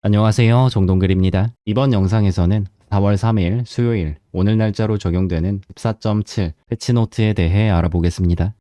안녕하세요. 정동글입니다. 이번 영상에서는 4월 3일 수요일 오늘 날짜로 적용되는 14.7 패치노트에 대해 알아보겠습니다.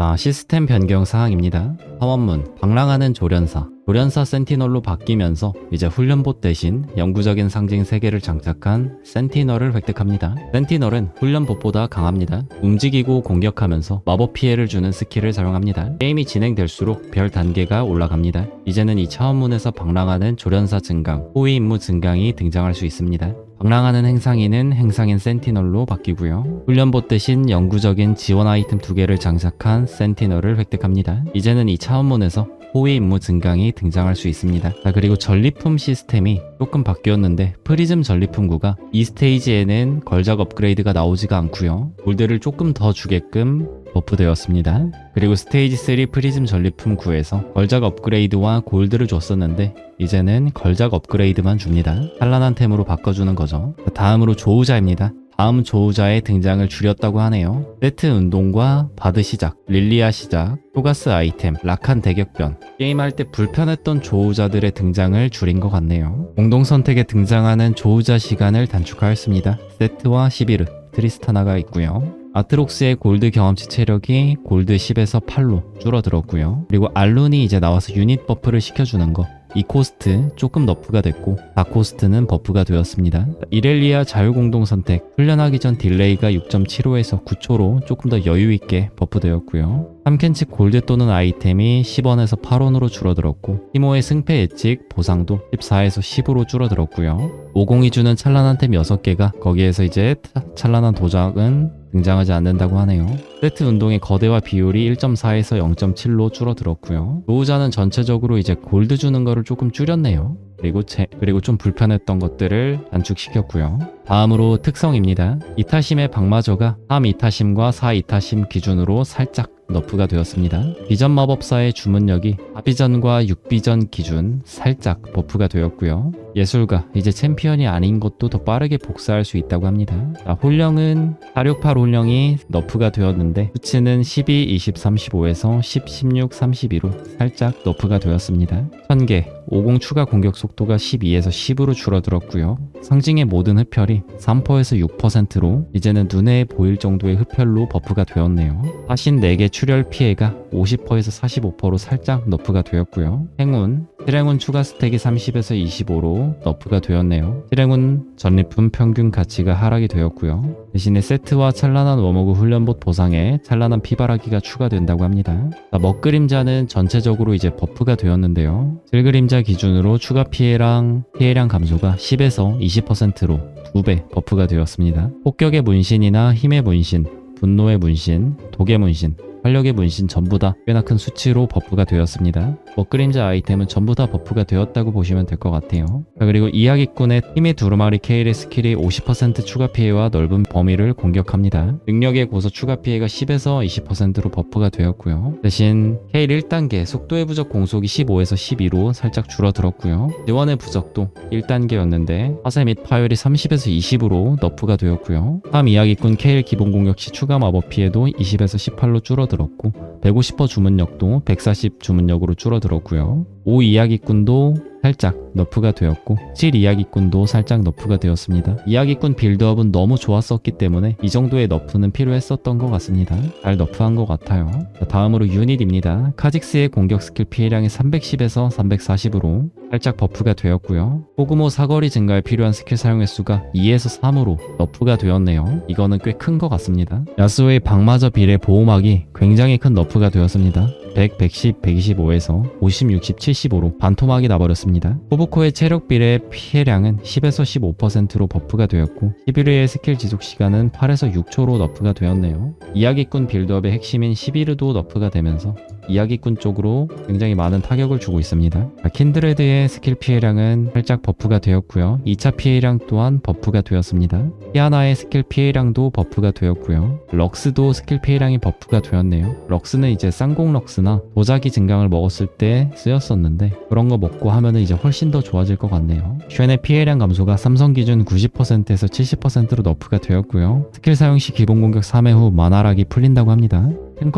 자, 시스템 변경 사항입니다. 사원문, 방랑하는 조련사, 조련사 센티널로 바뀌면서 이제 훈련봇 대신 영구적인 상징 3개를 장착한 센티널을 획득합니다. 센티널은 훈련봇보다 강합니다. 움직이고 공격하면서 마법 피해를 주는 스킬을 사용합니다. 게임이 진행될수록 별 단계가 올라갑니다. 이제는 이 차원문에서 방랑하는 조련사 증강, 호위 임무 증강이 등장할 수 있습니다. 방랑하는 행상인은 행상인 센티널로 바뀌고요. 훈련봇 대신 영구적인 지원 아이템 두 개를 장착한 센티널을 획득합니다. 이제는 이 차원문에서 호위 임무 증강이 등장할 수 있습니다. 자, 그리고 전리품 시스템이 조금 바뀌었는데 프리즘 전리품구가 이 스테이지에는 걸작 업그레이드가 나오지가 않고요. 골드를 조금 더 주게끔 버프되었습니다. 그리고 스테이지 3 프리즘 전리품 구에서 걸작 업그레이드와 골드를 줬었는데 이제는 걸작 업그레이드만 줍니다. 찬란한 템으로 바꿔주는 거죠. 다음으로 조우자입니다. 다음 조우자의 등장을 줄였다고 하네요. 세트 운동과 바드 시작, 릴리아 시작, 토가스 아이템, 락한 대격변. 게임할 때 불편했던 조우자들의 등장을 줄인 것 같네요. 공동 선택에 등장하는 조우자 시간을 단축하였습니다. 세트와 시비르, 트리스타나가 있고요. 아트록스의 골드 경험치 체력이 골드 10에서 8로 줄어들었고요. 그리고 알룬이 이제 나와서 유닛 버프를 시켜주는 거. 이 코스트 조금 너프가 됐고 다코스트는 버프가 되었습니다. 이렐리아 자유공동 선택 훈련하기 전 딜레이가 6.75에서 9초로 조금 더 여유있게 버프되었고요. 3캔치 골드 또는 아이템이 10원에서 8원으로 줄어들었고 티모의 승패 예측 보상도 14에서 10으로 줄어들었고요. 502 주는 찬란한 템 6개가 거기에서 이제 찬란한 도장은 등장하지 않는다고 하네요. 세트 운동의 거대화 비율이 1.4에서 0.7로 줄어들었고요. 노우자는 전체적으로 이제 골드 주는 거를 조금 줄였네요. 그리고 제, 그리고 좀 불편했던 것들을 단축시켰고요. 다음으로 특성입니다. 이타심의 방마저가 3 이타심과 4 이타심 기준으로 살짝 너프가 되었습니다. 비전 마법사의 주문력이 4비전과 6비전 기준 살짝 버프가 되었고요. 예술가, 이제 챔피언이 아닌 것도 더 빠르게 복사할 수 있다고 합니다. 자, 홀령은 468 홀령이 너프가 되었는데 수치는 12, 20, 35에서 10, 16, 32로 살짝 너프가 되었습니다. 1000개, 50 추가 공격 속도가 12에서 10으로 줄어들었고요. 상징의 모든 흡혈이 3%에서 6%로 이제는 눈에 보일 정도의 흡혈로 버프가 되었네요. 사신 4개 출혈 피해가 50%에서 45%로 살짝 너프가 되었고요. 행운, 실행운 추가 스택이 30에서 25로 너프가 되었네요. 실행운 전리품 평균 가치가 하락이 되었고요. 대신에 세트와 찬란한 워머그 훈련봇 보상에 찬란한 피바라기가 추가된다고 합니다. 자, 먹그림자는 전체적으로 이제 버프가 되었는데요. 질그림자 기준으로 추가 피해랑 피해량 감소가 10에서 20%로 2배 버프가 되었습니다. 폭격의 문신이나 힘의 문신, 분노의 문신, 독의 문신, 활력의 문신 전부 다 꽤나 큰 수치로 버프가 되었습니다. 먹그림자 아이템은 전부 다 버프가 되었다고 보시면 될 것 같아요. 자, 그리고 이야기꾼의 힘의 두루마리 케일의 스킬이 50% 추가 피해와 넓은 범위를 공격합니다. 능력의 고서 추가 피해가 10에서 20%로 버프가 되었고요. 대신 케일 1단계 속도의 부적 공속이 15에서 12로 살짝 줄어들었고요. 지원의 부적도 1단계였는데 화세 및 파열이 30에서 20으로 너프가 되었고요. 다음 이야기꾼 케일 기본 공격 시 추가 마법 피해도 20에서 18로 줄어 들었고 150% 주문력도 140 주문력으로 줄어들었고요. 5 이야기꾼도 살짝 너프가 되었고 7 이야기꾼도 살짝 너프가 되었습니다. 이야기꾼 빌드업은 너무 좋았었기 때문에 이 정도의 너프는 필요했었던 것 같습니다. 잘 너프한 것 같아요. 자, 다음으로 유닛입니다. 카직스의 공격 스킬 피해량이 310에서 340으로 살짝 버프가 되었고요. 포그모 사거리 증가에 필요한 스킬 사용 횟수가 2에서 3으로 너프가 되었네요. 이거는 꽤 큰 것 같습니다. 야스오의 방마저 비례 보호막이 굉장히 큰 너프가 되었습니다. 100, 110, 125에서 50, 60, 75로 반토막이 나버렸습니다. 호브코의 체력 비례 피해량은 10에서 15%로 버프가 되었고 11회의 스킬 지속 시간은 8에서 6초로 너프가 되었네요. 이야기꾼 빌드업의 핵심인 11회도 너프가 되면서 이야기꾼 쪽으로 굉장히 많은 타격을 주고 있습니다. 자, 킨드레드의 스킬 피해량은 살짝 버프가 되었고요. 2차 피해량 또한 버프가 되었습니다. 피아나의 스킬 피해량도 버프가 되었고요. 럭스도 스킬 피해량이 버프가 되었네요. 럭스는 이제 쌍공 럭스나 도자기 증강을 먹었을 때 쓰였었는데 그런 거 먹고 하면은 이제 훨씬 더 좋아질 것 같네요. 쉔의 피해량 감소가 삼성 기준 90%에서 70%로 너프가 되었고요. 스킬 사용 시 기본 공격 3회 후 만화락이 풀린다고 합니다.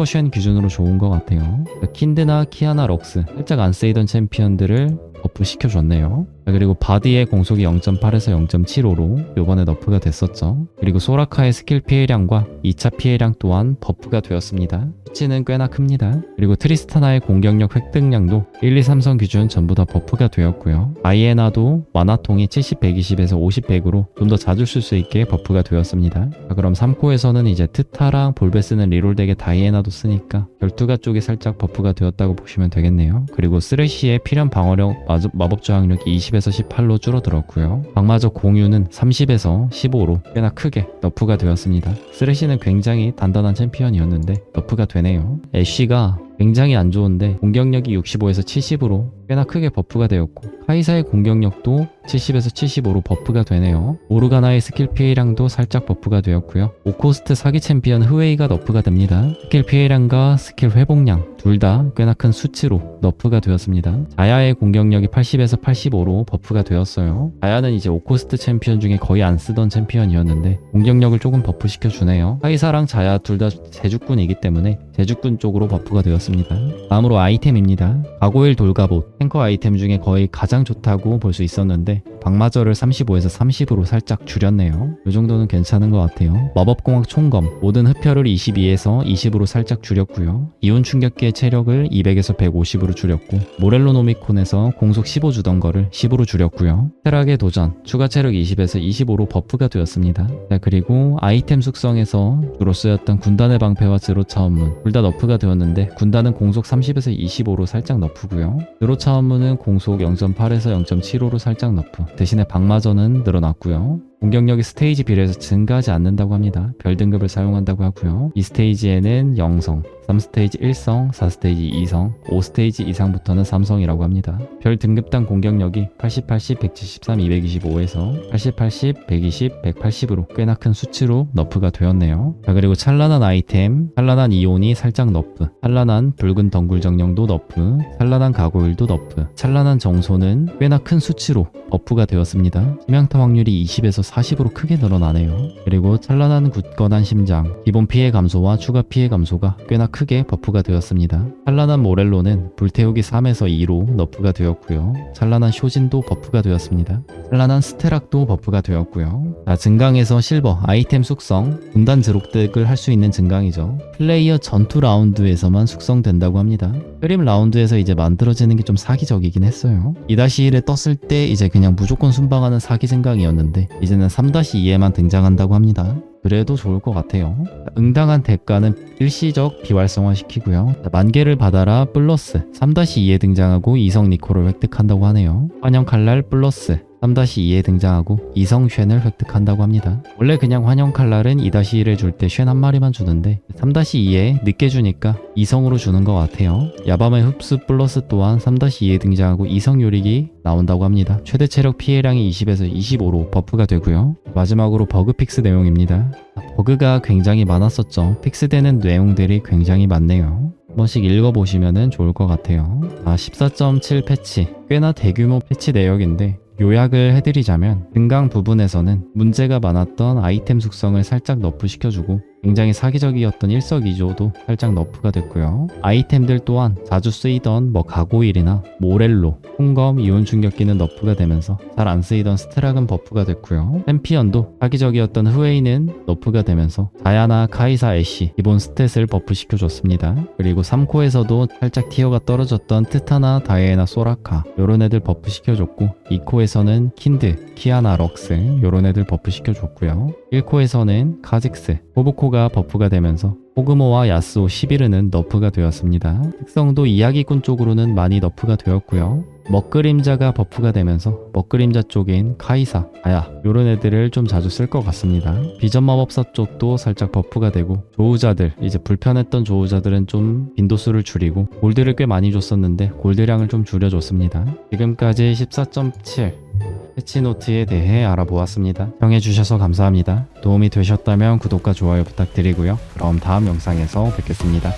쉔 기준으로 좋은 것 같아요. 킨드나 키아나 럭스 살짝 안 쓰이던 챔피언들을 버프 시켜줬네요. 그리고 바디의 공속이 0.8에서 0.75로 요번에 너프가 됐었죠. 그리고 소라카의 스킬 피해량과 2차 피해량 또한 버프가 되었습니다. 수치는 꽤나 큽니다. 그리고 트리스타나의 공격력 획득량도 1, 2, 3성 기준 전부 다 버프가 되었고요. 아이에나도 만화통이 70, 120에서 50, 100으로 좀 더 자주 쓸 수 있게 버프가 되었습니다. 자, 그럼 3코에서는 이제 트타랑 볼베스는 리롤덱에 다이에나도 쓰니까 결투가 쪽이 살짝 버프가 되었다고 보시면 되겠네요. 그리고 쓰레쉬의 필연 방어력, 마법 저항력 20 10에서 18로 줄어들었고요. 방마저 공유는 30에서 15로 꽤나 크게 너프가 되었습니다. 쓰레시는 굉장히 단단한 챔피언이었는데 너프가 되네요. 애쉬가 굉장히 안 좋은데 공격력이 65에서 70으로 꽤나 크게 버프가 되었고 카이사의 공격력도 70에서 75로 버프가 되네요. 오르가나의 스킬 피해량도 살짝 버프가 되었고요. 오코스트 사기 챔피언 흐웨이가 너프가 됩니다. 스킬 피해량과 스킬 회복량 둘 다 꽤나 큰 수치로 너프가 되었습니다. 자야의 공격력이 80에서 85로 버프가 되었어요. 자야는 이제 오코스트 챔피언 중에 거의 안 쓰던 챔피언이었는데 공격력을 조금 버프 시켜 주네요. 카이사랑 자야 둘 다 제주꾼이기 때문에 제주꾼 쪽으로 버프가 되었습니다. 다음으로 아이템입니다. 가고일 돌가봇 탱커 아이템 중에 거의 가장 좋다고 볼 수 있었는데 박마저를 35에서 30으로 살짝 줄였네요. 이 정도는 괜찮은 것 같아요. 마법공학 총검 모든 흡혈을 22에서 20으로 살짝 줄였고요. 이온 충격기의 체력을 200에서 150으로 줄였고 모렐로 노미콘에서 공속 15 주던 거를 10으로 줄였고요. 테락의 도전 추가 체력 20에서 25로 버프가 되었습니다. 자, 그리고 아이템 숙성에서 주로 쓰였던 군단의 방패와 드로 차 원문 둘 다 너프가 되었는데 군단은 공속 30에서 25로 살짝 너프고요. 드로 차 원문은 공속 0.8에서 0.75로 살짝 너프 대신에 방마저는 늘어났고요. 공격력이 스테이지 비례해서 증가하지 않는다고 합니다. 별 등급을 사용한다고 하고요. 이 스테이지에는 0성, 3스테이지 1성, 4스테이지 2성, 5스테이지 이상부터는 3성이라고 합니다. 별 등급당 공격력이 80, 80, 173, 225에서 80, 80, 120, 180으로 꽤나 큰 수치로 너프가 되었네요. 자 그리고 찬란한 아이템, 찬란한 이온이 살짝 너프, 찬란한 붉은 덩굴 정령도 너프, 찬란한 가고일도 너프, 찬란한 정소는 꽤나 큰 수치로 버프가 되었습니다. 치명타 확률이 20에서 40으로 크게 늘어나네요. 그리고 찬란한 굳건한 심장, 기본 피해 감소와 추가 피해 감소가 꽤나 크게 버프가 되었습니다. 찬란한 모렐로는 불태우기 3에서 2로 너프가 되었고요. 찬란한 쇼진도 버프가 되었습니다. 찬란한 스테락도 버프가 되었고요. 자, 증강에서 실버, 아이템 숙성, 군단 드록덱을 할 수 있는 증강이죠. 플레이어 전투 라운드에서만 숙성된다고 합니다. 흐림 라운드에서 이제 만들어지는 게 좀 사기적이긴 했어요. 2-1에 떴을 때 이제 그냥 무조건 순방하는 사기 증강이었는데 이제는 3-2에만 등장한다고 합니다. 그래도 좋을 것 같아요. 응당한 대가는 일시적 비활성화 시키고요. 만개를 받아라 플러스 3-2에 등장하고 이성 니코를 획득한다고 하네요. 환영 칼날 플러스 3-2에 등장하고 이성 쉔을 획득한다고 합니다. 원래 그냥 환영 칼날은 2-1을 줄때 쉔 한 마리만 주는데 3-2에 늦게 주니까 이성으로 주는 것 같아요. 야밤의 흡수 플러스 또한 3-2에 등장하고 이성 요리기 나온다고 합니다. 최대 체력 피해량이 20에서 25로 버프가 되고요. 마지막으로 버그 픽스 내용입니다. 버그가 굉장히 많았었죠. 픽스되는 내용들이 굉장히 많네요. 한 번씩 읽어보시면 좋을 것 같아요. 아, 14.7 패치. 꽤나 대규모 패치 내역인데 요약을 해드리자면 등강 부분에서는 문제가 많았던 아이템 숙성을 살짝 너프시켜주고 굉장히 사기적이었던 일석이조도 살짝 너프가 됐고요. 아이템들 또한 자주 쓰이던 뭐 가고일이나 모렐로, 홍검, 이온 충격기는 너프가 되면서 잘 안 쓰이던 스테락은 버프가 됐고요. 챔피언도 사기적이었던 흐웨이는 너프가 되면서 자야나 카이사 애쉬 기본 스탯을 버프 시켜줬습니다. 그리고 3코에서도 살짝 티어가 떨어졌던 트타나 다이애나 소라카 요런 애들 버프 시켜줬고 2코에서는 킨드, 키아나 럭스 요런 애들 버프 시켜줬고요. 1코에서는 카직스, 호부코가 버프가 되면서 호그모와 야스오 11은 너프가 되었습니다. 특성도 이야기꾼 쪽으로는 많이 너프가 되었고요. 먹그림자가 버프가 되면서 먹그림자 쪽인 카이사, 아야 요런 애들을 좀 자주 쓸 것 같습니다. 비전 마법사 쪽도 살짝 버프가 되고 조우자들 이제 불편했던 조우자들은 좀 빈도수를 줄이고 골드를 꽤 많이 줬었는데 골드량을 좀 줄여줬습니다. 지금까지 14.7 패치노트에 대해 알아보았습니다. 시청해주셔서 감사합니다. 도움이 되셨다면 구독과 좋아요 부탁드리고요. 그럼 다음 영상에서 뵙겠습니다.